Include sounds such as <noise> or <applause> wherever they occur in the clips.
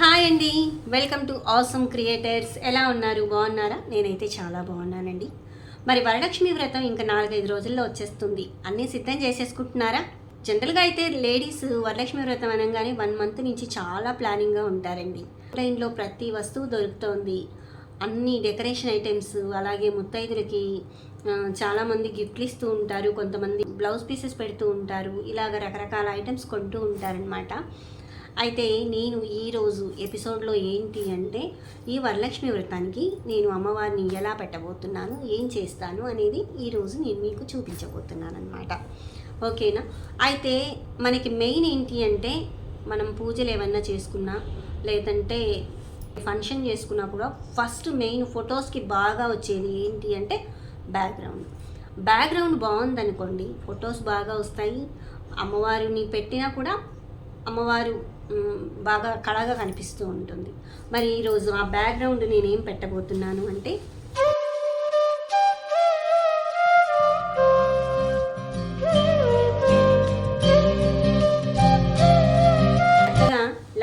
Hi అండి. Welcome to awesome creators. ఎలా ఉన్నారు? బాగున్నారా? నేనైతే చాలా బాగున్నానండి. మరి వరలక్ష్మి వ్రతం ఇంకా నాలుగైదు రోజుల్లో వచ్చేస్తుంది. అన్నీ సిద్ధం చేసేసుకుంటున్నారా? జనరల్గా అయితే లేడీస్ వరలక్ష్మి వ్రతం అనగానే వన్ మంత్ నుంచి చాలా ప్లానింగ్గా ఉంటారండి. ఆన్లైన్లో ప్రతి వస్తువు దొరుకుతోంది. అన్ని డెకరేషన్ ఐటమ్స్ అలాగే ముత్తైదులకి చాలామంది గిఫ్ట్లు ఇస్తూ ఉంటారు. కొంతమంది బ్లౌజ్ పీసెస్ పెడుతూ ఉంటారు. ఇలాగ రకరకాల ఐటమ్స్ కొంటూ ఉంటారనమాట అయితే నేను ఈరోజు ఎపిసోడ్లో ఏంటి అంటే ఈ వరలక్ష్మి వ్రతానికి నేను అమ్మవారిని ఎలా పెట్టబోతున్నాను ఏం చేస్తాను అనేది ఈరోజు నేను మీకు చూపించబోతున్నాను అనమాట ఓకేనా? అయితే మనకి మెయిన్ ఏంటి అంటే మనం పూజలు ఏమన్నా చేసుకున్నా లేదంటే ఫంక్షన్ చేసుకున్నా కూడా ఫస్ట్ మెయిన్ ఫొటోస్కి బాగా వచ్చేది ఏంటి అంటే బ్యాక్గ్రౌండ్. బ్యాక్గ్రౌండ్ బాగుందనుకోండి ఫొటోస్ బాగా వస్తాయి. అమ్మవారిని పెట్టినా కూడా అమ్మవారు బాగా కళగా కనిపిస్తూ ఉంటుంది. మరి ఈరోజు ఆ బ్యాక్గ్రౌండ్ నేనేం పెట్టబోతున్నాను అంటే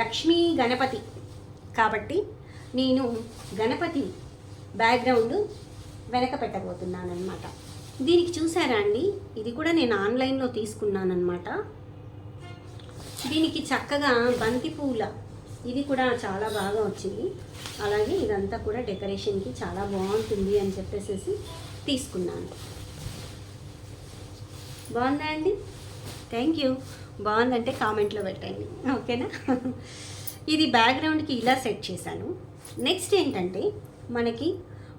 లక్ష్మీ గణపతి. కాబట్టి నేను గణపతి బ్యాక్గ్రౌండ్ వెనక పెట్టబోతున్నాను అనమాట దీనికి చూసారా అండి? ఇది కూడా నేను ఆన్లైన్లో తీసుకున్నానమాట దీనికి చక్కగా బంతి పూల. ఇది కూడా చాలా బాగా వచ్చింది. అలాగే ఇదంతా కూడా డెకరేషన్కి చాలా బాగుంటుంది అని చెప్పేసి తీసుకున్నాను. బాగుందా అండి? Thank you. బాగుందంటే కామెంట్లో పెట్టండి. ఓకేనా? ఇది బ్యాక్గ్రౌండ్కి ఇలా సెట్ చేశాను. నెక్స్ట్ ఏంటంటే మనకి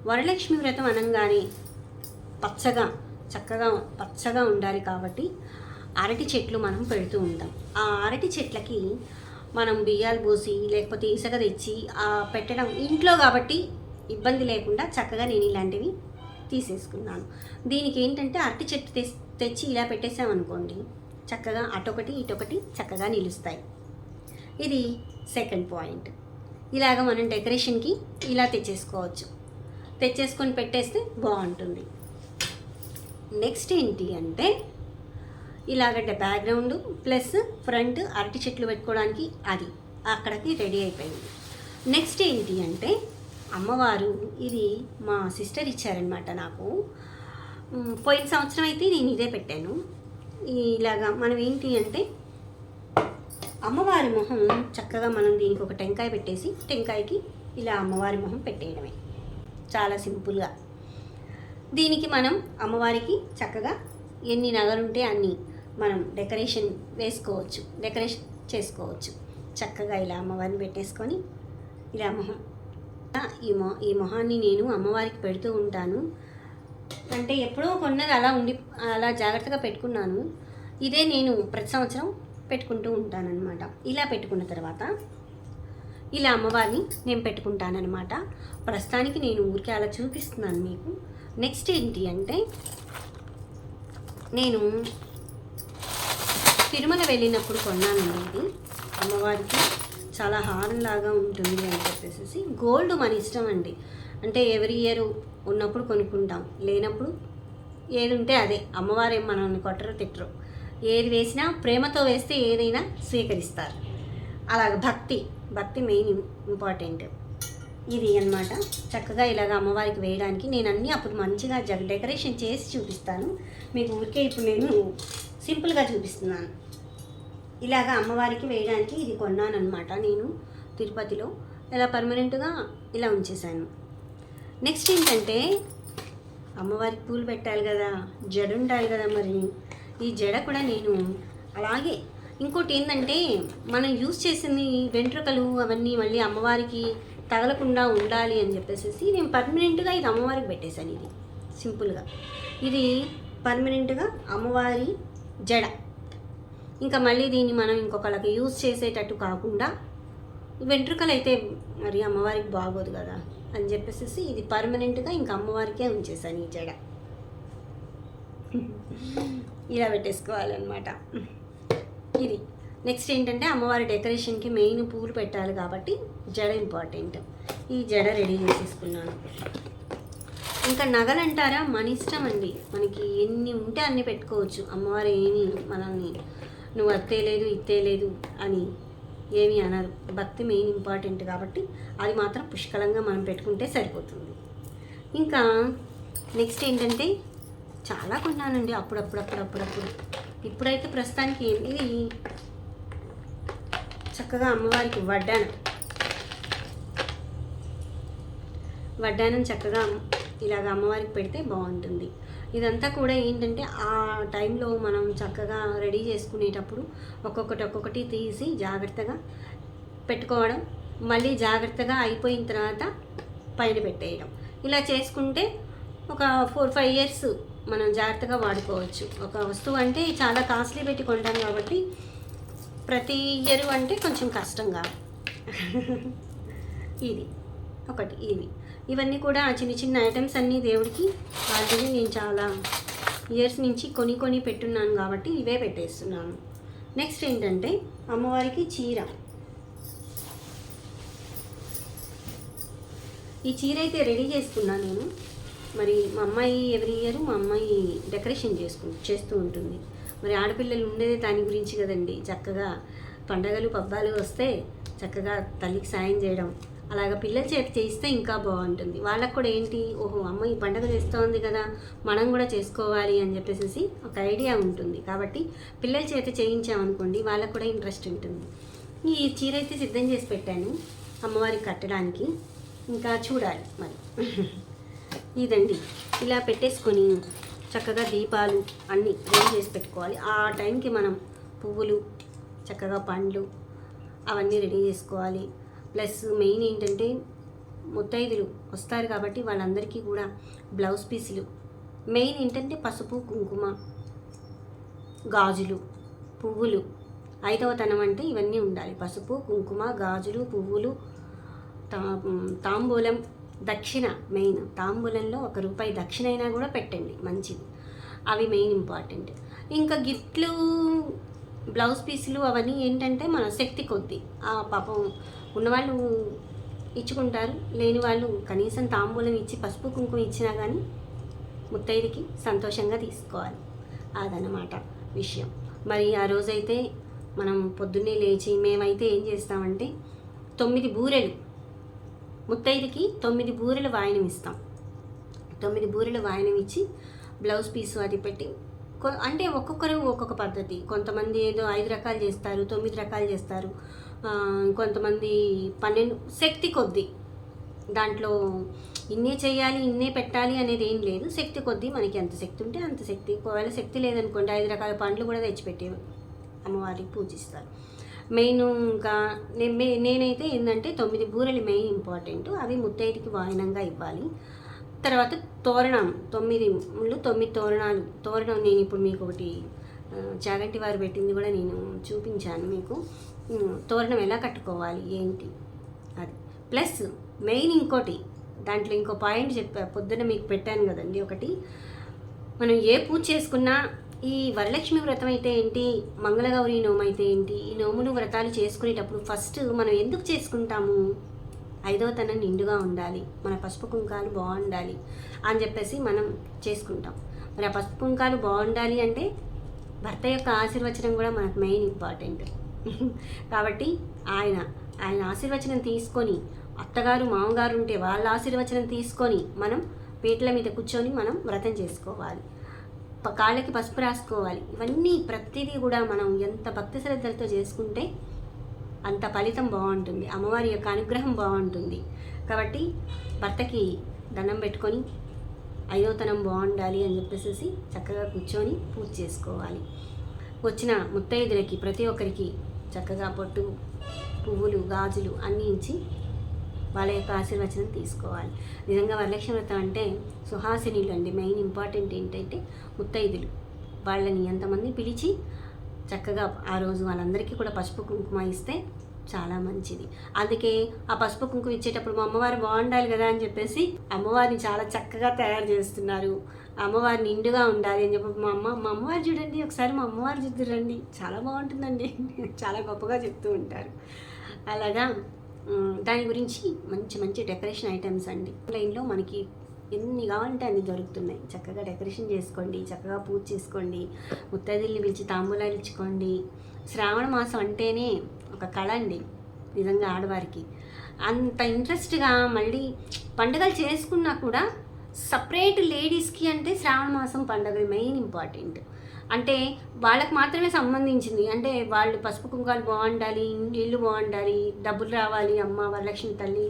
వరలక్ష్మి వ్రతం అనగానే పచ్చగా చక్కగా పచ్చగా ఉండాలి కాబట్టి అరటి చెట్లు మనం పెడుతూ ఉంటాం. ఆ అరటి చెట్లకి మనం బియ్యాలు పోసి లేకపోతే ఇసుక తెచ్చి పెట్టడం ఇంట్లో కాబట్టి ఇబ్బంది లేకుండా చక్కగా నేను ఇలాంటివి తీసేసుకున్నాను. దీనికి ఏంటంటే అరటి చెట్టు తెస్- తెచ్చి ఇలా పెట్టేసామనుకోండి చక్కగా అటొకటి ఇటొకటి చక్కగా నిలుస్తాయి. ఇది సెకండ్ పాయింట్ ఇలాగ మనం డెకరేషన్కి ఇలా తెచ్చేసుకోవచ్చు. తెచ్చేసుకొని పెట్టేస్తే బాగుంటుంది. నెక్స్ట్ ఏంటి అంటే ఇలాగంటే బ్యాక్గ్రౌండ్ ప్లస్ ఫ్రంట్ అరటి చెట్లు పెట్టుకోవడానికి అది. అక్కడికి రెడీ అయిపోయింది. నెక్స్ట్ ఏంటి అంటే అమ్మవారు ఇది మా సిస్టర్ ఇచ్చారనమాట నాకు. పోయిన సంవత్సరం అయితే నేను ఇదే పెట్టాను. ఇలాగా మనం ఏంటి అంటే అమ్మవారి మొహం చక్కగా మనం దీనికి ఒక టెంకాయ పెట్టేసి టెంకాయకి ఇలా అమ్మవారి మొహం పెట్టేయడమే. చాలా సింపుల్గా. దీనికి మనం అమ్మవారికి చక్కగా ఎన్ని నగలుంటే అన్ని మనం డెకరేషన్ వేసుకోవచ్చు. డెకరేషన్ చేసుకోవచ్చు. చక్కగా ఇలా అమ్మవారిని పెట్టేసుకొని ఇలా మొహం ఈ మొ ఈ మొహాన్ని నేను అమ్మవారికి పెడుతూ ఉంటాను. అంటే ఎప్పుడో కొన్నది అలా ఉండి అలా జాగ్రత్తగా పెట్టుకున్నాను. ఇదే నేను ప్రతి సంవత్సరం పెట్టుకుంటూ ఉంటానన్నమాట. ఇలా పెట్టుకున్న తర్వాత ఇలా అమ్మవారిని నేను పెట్టుకుంటానన్నమాట. ప్రస్తుతానికి నేను ఊరికే అలా చూపిస్తున్నాను మీకు. నెక్స్ట్ ఏంటి అంటే నేను తిరుమల వెళ్ళినప్పుడు కొన్నానండి ఇది. అమ్మవారికి చాలా హారం లాగా ఉంటుంది అని చెప్పేసి గోల్డ్ మన ఇష్టం అండి. అంటే ఎవరి ఇయర్ ఉన్నప్పుడు కొనుక్కుంటాం. లేనప్పుడు ఏది ఉంటే అదే. అమ్మవారు మనల్ని కొట్టరు తిట్టరు. ఏది వేసినా ప్రేమతో వేస్తే ఏదైనా స్వీకరిస్తారు. అలాగ భక్తి భక్తి మెయిన్ ఇంపార్టెంట్. ఇది అన్నమాట. చక్కగా ఇలాగ అమ్మవారికి వేయడానికి నేను అన్నీ అప్పుడు మంచిగా జగ డెకరేషన్ చేసి చూపిస్తాను. మీకు ఊరికే ఇప్పుడు నేను సింపుల్గా చూపిస్తున్నాను. ఇలాగ అమ్మవారికి వేయడానికి ఇది కొన్నాను అనమాట నేను తిరుపతిలో. ఇలా పర్మనెంట్గా ఇలా ఉంచేశాను. నెక్స్ట్ ఏంటంటే అమ్మవారికి పూలు పెట్టాలి కదా జడ ఉండాలి కదా మరి. ఈ జడ కూడా నేను అలాగే. ఇంకోటి ఏంటంటే మనం యూజ్ చేసింది వెంట్రుకలు అవన్నీ మళ్ళీ అమ్మవారికి తగలకుండా ఉండాలి అని చెప్పేసి నేను పర్మనెంట్గా ఇది అమ్మవారికి పెట్టేశాను ఇది. సింపుల్గా. ఇది పర్మనెంట్గా అమ్మవారి జడ. ఇంకా మళ్ళీ దీన్ని మనం ఇంకొకళ్ళకి యూజ్ చేసేటట్టు కాకుండా వెంట్రుకలు అయితే మరి అమ్మవారికి బాగోదు కదా అని చెప్పేసి ఇది పర్మనెంట్గా ఇంకా అమ్మవారికే ఉంచేసాను ఈ జడ. ఇలా పెట్టేసుకోవాలన్నమాట. ఇది. నెక్స్ట్ ఏంటంటే అమ్మవారి డెకరేషన్కి మెయిన్ పూలు పెట్టాలి కాబట్టి జడ ఇంపార్టెంట్. ఈ జడ రెడీ చేసేసుకున్నాను. ఇంకా నగలు అంటారా మన ఇష్టం అండి. మనకి ఎన్ని ఉంటే అన్ని పెట్టుకోవచ్చు. అమ్మవారు ఏమి మనల్ని నువ్వు అత్తేలేదు ఇత్తేలేదు అని ఏమి అనరు. భక్తి మెయిన్ ఇంపార్టెంట్ కాబట్టి అది మాత్రం పుష్కలంగా మనం పెట్టుకుంటే సరిపోతుంది. ఇంకా నెక్స్ట్ ఏంటంటే చాలా కొన్నానండి. అప్పుడప్పుడు అప్పుడప్పుడప్పుడు ఇప్పుడైతే ప్రస్తుతానికి ఇది? చక్కగా అమ్మవారికి వడ్డానం వడ్డానం చక్కగా ఇలాగ అమ్మవారికి పెడితే బాగుంటుంది. ఇదంతా కూడా ఏంటంటే ఆ టైంలో మనం చక్కగా రెడీ చేసుకునేటప్పుడు ఒక్కొక్కటి ఒక్కొక్కటి తీసి జాగ్రత్తగా పెట్టుకోవడం మళ్ళీ జాగ్రత్తగా అయిపోయిన తర్వాత పైన పెట్టేయడం. ఇలా చేసుకుంటే ఒక ఫోర్ ఫైవ్ ఇయర్స్ మనం జాగ్రత్తగా వాడుకోవచ్చు. ఒక వస్తువు అంటే చాలా కాస్ట్లీ పెట్టి కొంటాం కాబట్టి ప్రతి ఇయర్ అంటే కొంచెం కష్టంగా. ఇది. ఒకటి ఇది. ఇవన్నీ కూడా చిన్న చిన్న ఐటమ్స్ అన్నీ దేవుడికి ఆల్రెడీ నేను చాలా ఇయర్స్ నుంచి కొని కొని పెట్టున్నాను కాబట్టి ఇవే పెట్టేస్తున్నాను. నెక్స్ట్ ఏంటంటే అమ్మవారికి చీర. ఈ చీర అయితే రెడీ చేసుకున్నాను నేను. మరి మా అమ్మాయి ఎవ్రీ ఇయర్ మా అమ్మాయి డెకరేషన్ చేసుకు చేస్తూ ఉంటుంది. మరి ఆడపిల్లలు ఉండేదే దాని గురించి కదండి. చక్కగా పండగలు పబ్బాలు వస్తే చక్కగా తల్లికి సాయం చేయడం. అలాగ పిల్లల చేతి చేయిస్తే ఇంకా బాగుంటుంది. వాళ్ళకు కూడా ఏంటి ఓహో అమ్మ ఈ పండగ చేస్తోంది కదా మనం కూడా చేసుకోవాలి అని చెప్పేసి ఒక ఐడియా ఉంటుంది. కాబట్టి పిల్లల చేత చేయించామనుకోండి వాళ్ళకు కూడా ఇంట్రెస్ట్ ఉంటుంది. ఈ చీర అయితే సిద్ధం చేసి పెట్టాను అమ్మవారికి కట్టడానికి. ఇంకా చూడాలి మరి. <laughs> ఇదండి. ఇలా పెట్టేసుకొని చక్కగా దీపాలు అన్నీ రెడీ చేసి పెట్టుకోవాలి. ఆ టైంకి మనం పువ్వులు చక్కగా పండ్లు అవన్నీ రెడీ చేసుకోవాలి. ప్లస్ మెయిన్ ఏంటంటే ముత్తైదులు వస్తారు కాబట్టి వాళ్ళందరికీ కూడా బ్లౌజ్ పీసులు. మెయిన్ ఏంటంటే పసుపు కుంకుమ గాజులు పువ్వులు. ఐదవ తనం అంటే ఇవన్నీ ఉండాలి. పసుపు కుంకుమ గాజులు పువ్వులు తా తాంబూలం దక్షిణ మెయిన్. తాంబూలంలో ఒక రూపాయి దక్షిణ అయినా కూడా పెట్టండి మంచిది. అవి మెయిన్ ఇంపార్టెంట్. ఇంకా గిఫ్ట్లు బ్లౌజ్ పీసులు అవన్నీ ఏంటంటే మన శక్తి కొద్దీ. ఆ పాపం ఉన్నవాళ్ళు ఇచ్చుకుంటారు లేని వాళ్ళు కనీసం తాంబూలం ఇచ్చి పసుపు కుంకుమ ఇచ్చినా కానీ ముత్తైదుకి సంతోషంగా తీసుకోవాలి. అదనమాట విషయం. మరి ఆ రోజైతే మనం పొద్దున్నే లేచి మేమైతే ఏం చేస్తామంటే తొమ్మిది బూరెలు ముత్తైదుకి తొమ్మిది బూరెలు వాయనం ఇస్తాం. తొమ్మిది బూరెలు వాయనం ఇచ్చి బ్లౌజ్ పీసు అది పెట్టి అంటే ఒక్కొక్కరు ఒక్కొక్క పద్ధతి. కొంతమంది ఏదో ఐదు రకాలు చేస్తారు తొమ్మిది రకాలు చేస్తారు. కొంతమంది పన్నెండు శక్తి కొద్దీ. దాంట్లో ఇన్నే చేయాలి ఇన్నే పెట్టాలి అనేది ఏం లేదు. శక్తి కొద్దీ మనకి ఎంత శక్తి ఉంటే అంత శక్తి. ఒకవేళ శక్తి లేదనుకోండి ఐదు రకాల పండ్లు కూడా తెచ్చిపెట్టే అమ్మవారికి పూజిస్తారు. మెయిన్ ఇంకా నేను నేనైతే ఏంటంటే తొమ్మిది బూరెలు మెయిన్ ఇంపార్టెంట్. అవి ముత్తైదుకి వాయనంగా ఇవ్వాలి. తర్వాత తోరణం తొమ్మిది ముళ్ళు తొమ్మిది తోరణాలు. తోరణం నేను ఇప్పుడు మీకు ఒకటి చాగంటి వారు పెట్టింది కూడా నేను చూపించాను మీకు. తోరణం ఎలా కట్టుకోవాలి ఏంటి? అది. ప్లస్ మెయిన్ ఇంకోటి దాంట్లో ఇంకో పాయింట్ చెప్పా పొద్దున మీకు పెట్టాను కదండి ఒకటి. మనం ఏ పూజ చేసుకున్నా ఈ వరలక్ష్మి వ్రతం అయితే ఏంటి మంగళగౌరి నోము అయితే ఏంటి ఈ నోములు వ్రతాలు చేసుకునేటప్పుడు ఫస్ట్ మనం ఎందుకు చేసుకుంటాము? ఐదవ తనం నిండుగా ఉండాలి మన పసుపు కుంకాలు బాగుండాలి అని చెప్పేసి మనం చేసుకుంటాం. మరి ఆ పసుపు కుంకాలు బాగుండాలి అంటే భర్త యొక్క ఆశీర్వచనం కూడా మనకు మెయిన్ ఇంపార్టెంట్ కాబట్టి ఆయన ఆయన ఆశీర్వచనం తీసుకొని అత్తగారు మామగారు ఉంటే వాళ్ళ ఆశీర్వచనం తీసుకొని మనం పీటల మీద కూర్చొని మనం వ్రతం చేసుకోవాలి. కాళ్ళకి పసుపు రాసుకోవాలి. ఇవన్నీ ప్రతిదీ కూడా మనం ఎంత భక్తి శ్రద్ధలతో చేసుకుంటే అంత ఫలితం బాగుంటుంది. అమ్మవారి యొక్క అనుగ్రహం బాగుంటుంది. కాబట్టి భర్తకి దండం పెట్టుకొని అయోతనం బాగుండాలి అని చెప్పేసి చక్కగా కూర్చొని పూజ చేసుకోవాలి. వచ్చిన ముత్తైదులకి ప్రతి ఒక్కరికి చక్కగా పొట్టు పువ్వులు గాజులు అన్నీ ఇచ్చి వాళ్ళ యొక్క ఆశీర్వచనం తీసుకోవాలి. నిజంగా వరలక్ష్మి వ్రతం అంటే సుహాసినీలు అండి. మెయిన్ ఇంపార్టెంట్ ఏంటంటే ముత్తైదులు. వాళ్ళని ఎంతమంది పిలిచి చక్కగా ఆ రోజు వాళ్ళందరికీ కూడా పసుపు కుంకుమ ఇస్తే చాలా మంచిది. అందుకే ఆ పసుపు కుంకుమ ఇచ్చేటప్పుడు మా అమ్మవారు బాగుండాలి కదా అని చెప్పేసి అమ్మవారిని చాలా చక్కగా తయారు చేస్తున్నారు. అమ్మవారు నిండుగా ఉండాలి అని చెప్పి మా అమ్మ మా అమ్మవారు చూడండి ఒకసారి మా అమ్మవారు చూద్దురండి. చాలా బాగుంటుందండి. <laughs> చాలా గొప్పగా చెప్తూ ఉంటారు. అలాగా దాని గురించి మంచి మంచి డెకరేషన్ ఐటమ్స్ అండి. ఆన్లైన్లో మనకి ఎన్ని కావాలంటే అన్ని దొరుకుతున్నాయి. చక్కగా డెకరేషన్ చేసుకోండి చక్కగా పూజ చేసుకోండి ముత్తైదుల్ని పిలిచి తాంబూలాలు ఇచ్చుకోండి శ్రావణ మాసం అంటేనే ఒక కళ అండి నిజంగా ఆడవారికి. అంత ఇంట్రెస్ట్గా మళ్ళీ పండుగలు చేసుకున్నా కూడా సపరేట్ లేడీస్కి అంటే శ్రావణ మాసం పండుగలు మెయిన్ ఇంపార్టెంట్. అంటే వాళ్ళకి మాత్రమే సంబంధించింది. అంటే వాళ్ళు పసుపు కుంకాలు బాగుండాలి ఇల్లు బాగుండాలి డబ్బులు రావాలి అమ్మ వరలక్ష్మి తల్లి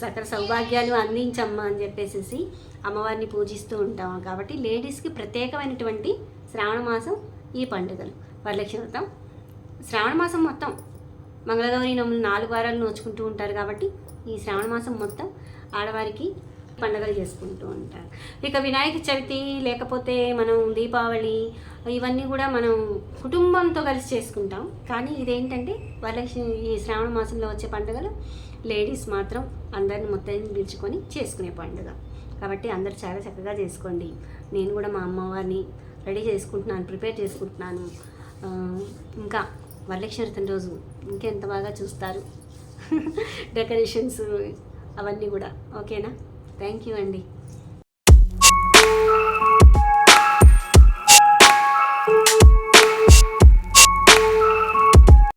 సకల సౌభాగ్యాలు అందించమ్మ అని చెప్పేసి అమ్మవారిని పూజిస్తూ ఉంటాం. కాబట్టి లేడీస్కి ప్రత్యేకమైనటువంటి శ్రావణ మాసం ఈ పండుగలు. వరలక్ష్మి వ్రతం శ్రావణ మాసం మొత్తం మంగళగౌరి నమ్ములు నాలుగు వారాలు నోచుకుంటూ ఉంటారు కాబట్టి ఈ శ్రావణ మాసం మొత్తం ఆడవారికి పండుగలు చేసుకుంటూ ఉంటారు. ఇక వినాయక చవితి లేకపోతే మనం దీపావళి ఇవన్నీ కూడా మనం కుటుంబంతో కలిసి చేసుకుంటాం. కానీ ఇదేంటంటే వరలక్ష్మి ఈ శ్రావణ మాసంలో వచ్చే పండుగలు లేడీస్ మాత్రం అందరిని మొత్తం పిలుచుకొని చేసుకునే పండుగ. కాబట్టి అందరు చాలా చక్కగా చేసుకోండి. నేను కూడా మా అమ్మవారిని రెడీ చేసుకుంటున్నాను ప్రిపేర్ చేసుకుంటున్నాను. ఇంకా వరలక్ష్మి రోజు ఇంకెంత బాగా చూస్తారు. <laughs> డెకరేషన్స్ అవన్నీ కూడా. ఓకేనా? థ్యాంక్ యూ అండి.